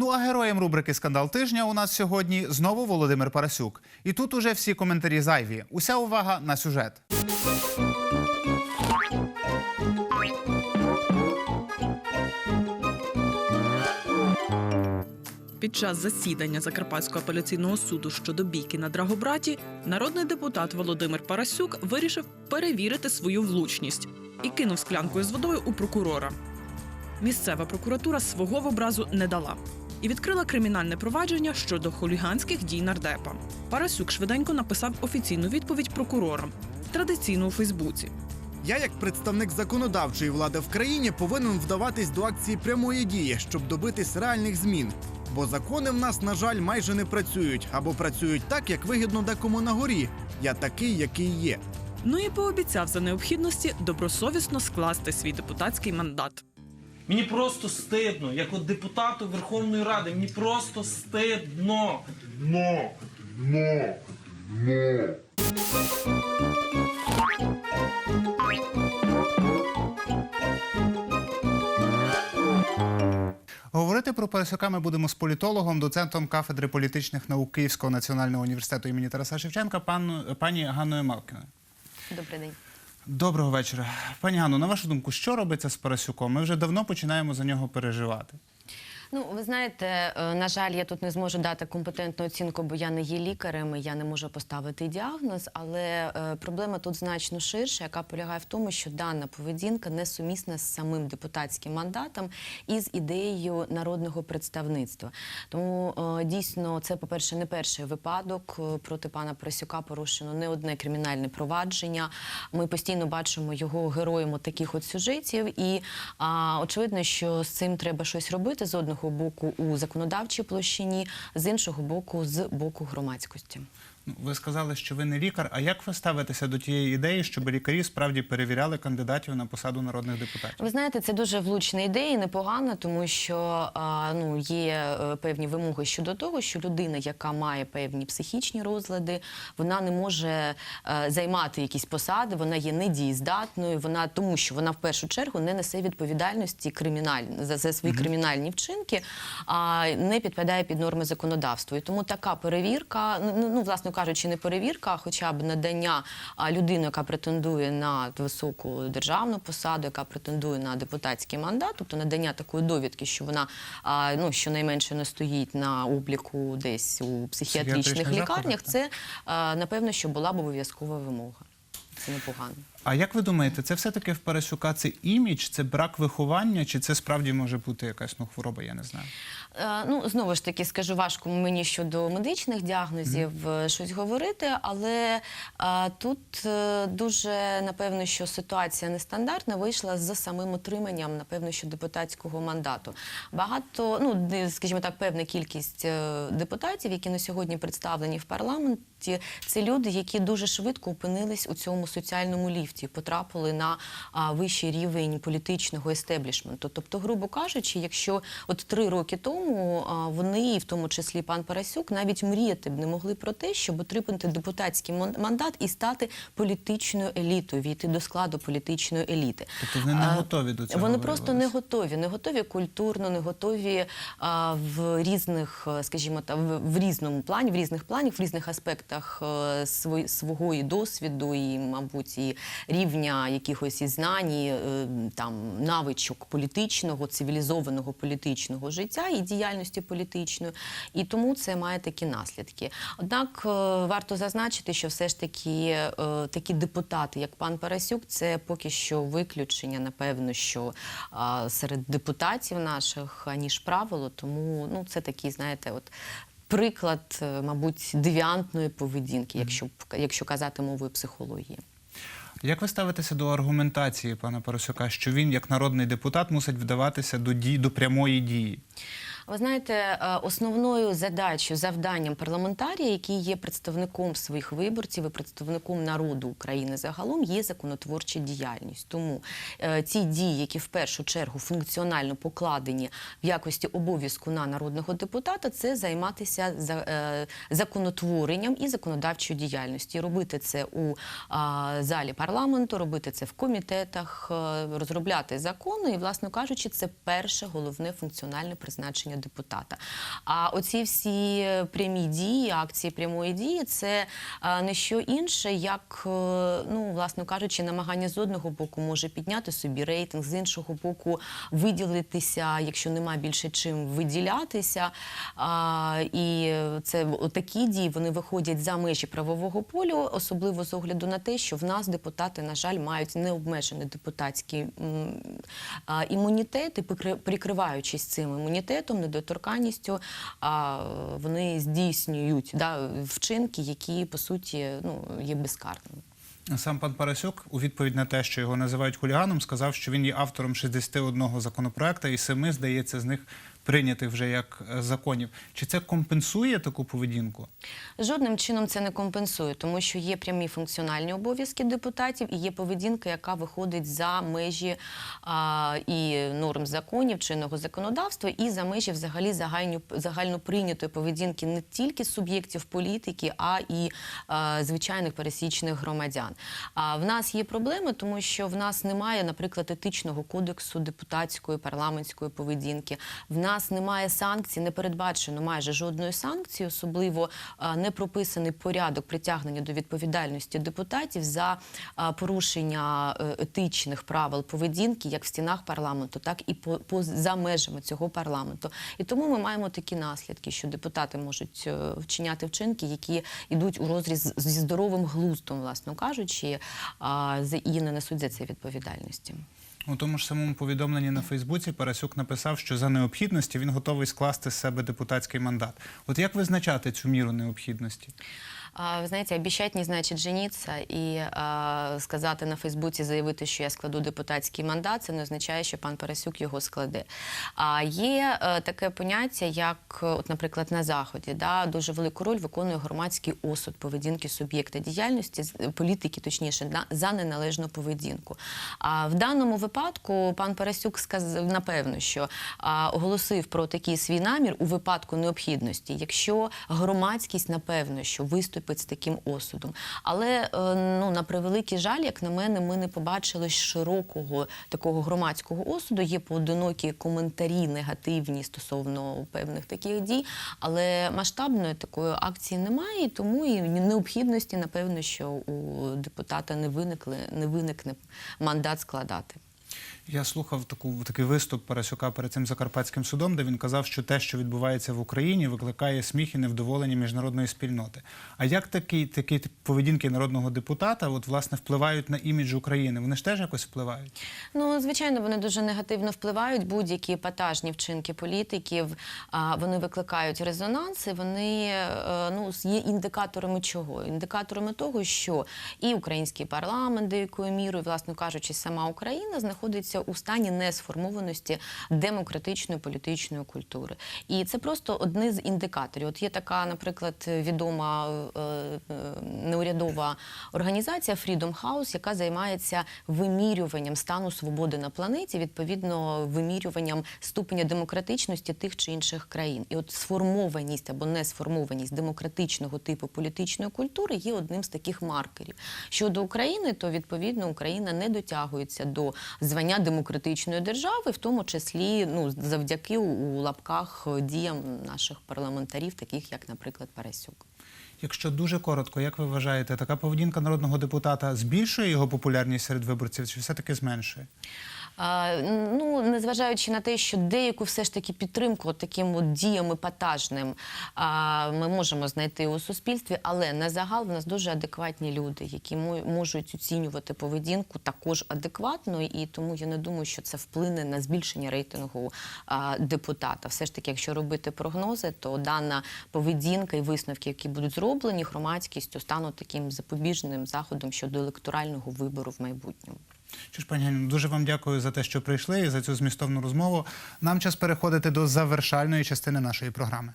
Ну а героєм рубрики Скандал тижня у нас сьогодні знову Володимир Парасюк. І тут уже всі коментарі зайві. Уся увага на сюжет. Під час засідання Закарпатського апеляційного суду щодо бійки на Драгобраті народний депутат Володимир Парасюк вирішив перевірити свою влучність і кинув склянкою з водою у прокурора. Місцева прокуратура свого в образу не дала і відкрила кримінальне провадження щодо хуліганських дій нардепа. Парасюк швиденько написав офіційну відповідь прокурорам, традиційно у Фейсбуці. Я, як представник законодавчої влади в країні, повинен вдаватись до акції прямої дії, щоб добитись реальних змін. Бо закони в нас, на жаль, майже не працюють або працюють так, як вигідно декому на горі. Я такий, який є. Ну і пообіцяв за необхідності добросовісно скласти свій депутатський мандат. Мені просто стидно, як от депутату Верховної Ради, мені просто стидно. No, no, no. Говорити про Парасюка ми будемо з політологом, доцентом кафедри політичних наук Київського національного університету імені Тараса Шевченка, пан, пані Ганною Малкіною. Добрий день. Доброго вечора. Пані Ганно, на вашу думку, що робиться з Парасюком? Ми вже давно починаємо за нього переживати. Ну, ви знаєте, е, на жаль, я тут не зможу дати компетентну оцінку, бо я не є лікарем, і я не можу поставити діагноз. Але е, проблема тут значно ширша, яка полягає в тому, що дана поведінка несумісна з самим депутатським мандатом і з ідеєю народного представництва. Тому е, дійсно це, по-перше, не перший випадок проти пана Просюка порушено не одне кримінальне провадження. Ми постійно бачимо його героєм от таких от сюжетів. І а, очевидно, що з цим треба щось робити з одного боку у законодавчій площині, з іншого боку, з боку громадськості. Ну, Ви сказали, що ви не лікар. А як ви ставитеся до тієї ідеї, щоб лікарі справді перевіряли кандидатів на посаду народних депутатів? Ви знаєте, це дуже влучна ідея, і непогана, тому що ну є е, певні вимоги щодо того, що людина, яка має певні психічні розлади, вона не може е, займати якісь посади, вона є недієздатною, вона тому, що вона в першу чергу не несе відповідальності кримінальні за, за свої кримінальні вчинки, а не підпадає під норми законодавства. І тому така перевірка, ну, ну власне кажучи, не перевірка, а хоча б надання людини, яка претендує на високу державну посаду, яка претендує на депутатський мандат, тобто надання такої довідки, що вона ну щонайменше не стоїть на обліку десь у психіатричних лікарнях. Це напевно, що була б обов'язкова вимога. Це непогано. А як ви думаєте, це все-таки в Парасюка це імідж, це брак виховання, чи це справді може бути якась ну, хвороба, я не знаю. Е, Ну, знову ж таки, скажу важко мені щодо медичних діагнозів е, щось говорити, але е, тут е, дуже напевно, що ситуація нестандартна вийшла з самим отриманням, напевно, що депутатського мандату. Багато, ну скажімо так, певна кількість е, депутатів, які на сьогодні представлені в парламенті, це люди, які дуже швидко опинились у цьому соціальному ліфті, потрапили на вищий рівень політичного естеблішменту. Тобто, грубо кажучи, якщо от три роки тому вони, в тому числі пан Парасюк, навіть мріяти б не могли про те, щоб отримати депутатський мандат і стати політичною елітою, війти до складу політичної еліти. Тобто вони не готові до цього Вони просто не готові, не готові культурно, не готові в різних, е, скажімо так, в, різному плані, в різних планах, в різних аспектах е, свого і досвіду, і, мабуть, і рівня якихось і знань, і, е, там навичок політичного, цивілізованого політичного життя і діяльності політичної. І тому це має такі наслідки. Однак е, варто зазначити, що все ж таки е, такі депутати, як пан Парасюк, це поки що виключення, напевно, що серед депутатів наших, аніж правило. Тому ну це такий, знаєте, от. Приклад, мабуть, девіантної поведінки, якщо якщо казати мовою психології. Як ви ставитеся до аргументації пана Поросюка, що він, як народний депутат, мусить вдаватися до дій до прямої дії? Ви знаєте, е, основною задачею, завданням парламентарія, який є представником своїх виборців і представником народу України загалом, є законотворча діяльність. Тому е, ці дії, які в першу чергу функціонально покладені в якості обов'язку на народного депутата, це займатися за, е, законотворенням і законодавчою діяльністю. Робити це у залі парламенту, робити це в комітетах, розробляти закони. І, власне кажучи, це перше головне функціональне призначення депутата. А оці всі прямі дії, акції прямої дії, це не що інше, як, е, ну, власне кажучи, намагання з одного боку може підняти собі рейтинг, з іншого боку, виділитися, якщо нема більше чим виділятися. І це такі дії вони виходять за межі правового полю, особливо з огляду на те, що в нас депутати, на жаль, мають необмежений депутатський імунітет, і прикриваючись цим імунітетом, недоторканністю, а, вони здійснюють да, вчинки, які по суті ну, є безкарними. Сам пан Парасюк у відповідь на те, що його називають хуліганом, сказав, що він є автором 61 законопроекту і семи, здається, з них прийнятих вже як е, законів. Чи це компенсує таку поведінку? Жодним чином це не компенсує, тому що є прямі функціональні обов'язки депутатів і є поведінка, яка виходить за межі а, і норм законів, чинного законодавства, і за межі взагалі загальню, загальноприйнятої поведінки не тільки суб'єктів політики, а і а, звичайних пересічних громадян. А в нас є проблеми, тому що в нас немає, наприклад, етичного кодексу депутатської парламентської поведінки. В нас немає санкцій, не передбачено майже жодної санкції, особливо не прописаний порядок притягнення до відповідальності депутатів за порушення е, етичних правил поведінки, як в стінах парламенту, так і по, по за межами цього парламенту. І тому ми маємо такі наслідки, що депутати можуть е, вчиняти вчинки, які йдуть у розріз зі здоровим глуздом, власно кажучи, і не несуть за це відповідальності. У тому ж самому повідомленні на Фейсбуці Парасюк написав, що за необхідності він готовий скласти з себе депутатський мандат. От як визначати цю міру необхідності? А, Ви знаєте, не значить жениться. І а, сказати на Фейсбуці, заявити, що я складу депутатський мандат, це не означає, що пан Парасюк його складе. А є е, таке поняття, як, от, наприклад, на заході, да, дуже велику роль виконує громадський осуд поведінки суб'єкта діяльності, політики, точніше, на- за неналежну поведінку. А в даному випадку пан Парасюк сказав, напевно, що а, оголосив про такий свій намір у випадку необхідності, якщо громадськість, напевно, що виступить з таким осудом. Але е, ну на превеликий жаль, як на мене, ми не побачили широкого такого громадського осуду. Є поодинокі коментарі негативні стосовно певних таких дій, але масштабної такої акції немає, тому і необхідності, напевно, що у депутата не виникли, не виникне мандат складати. Я слухав таку такий виступ Парасюка перед цим закарпатським судом, де він казав, що те, що відбувається в Україні, викликає сміх і невдоволення міжнародної спільноти. А як такі, такі поведінки народного депутата от, власне впливають на імідж України? Вони ж теж якось впливають? Ну, звичайно, вони дуже негативно впливають. Будь-які епатажні вчинки політиків вони викликають резонанс. і Вони е, ну є індикаторами чого? Індикаторами того, що і український парламент деякою мірою, власне кажучи, сама Україна знаходиться у стані несформованості демократичної політичної культури. І це просто одне з індикаторів. От є така, наприклад, відома е, е, неурядова організація Freedom House, яка займається вимірюванням стану свободи на планеті, відповідно вимірюванням ступеня демократичності тих чи інших країн. І от сформованість або несформованість демократичного типу політичної культури є одним з таких маркерів. Щодо України, то відповідно Україна не дотягується до звання демократичної держави, в тому числі ну завдяки у, лапках діям наших парламентарів, таких як, наприклад, Парасюк. Якщо дуже коротко, як ви вважаєте, така поведінка народного депутата збільшує його популярність серед виборців, чи все-таки зменшує? Ну, незважаючи на те, що деяку все ж таки підтримку таким от діям епатажним ми можемо знайти у суспільстві, але на загал в нас дуже адекватні люди, які мо- можуть оцінювати поведінку також адекватно, і тому я не думаю, що це вплине на збільшення рейтингу депутата. Все ж таки, якщо робити прогнози, то дана поведінка і висновки, які будуть зроблені громадськістю, стануть таким запобіжним заходом щодо електорального вибору в майбутньому. Що ж, пані Ганіно, дуже вам дякую за те, що прийшли і за цю змістовну розмову. Нам час переходити до завершальної частини нашої програми.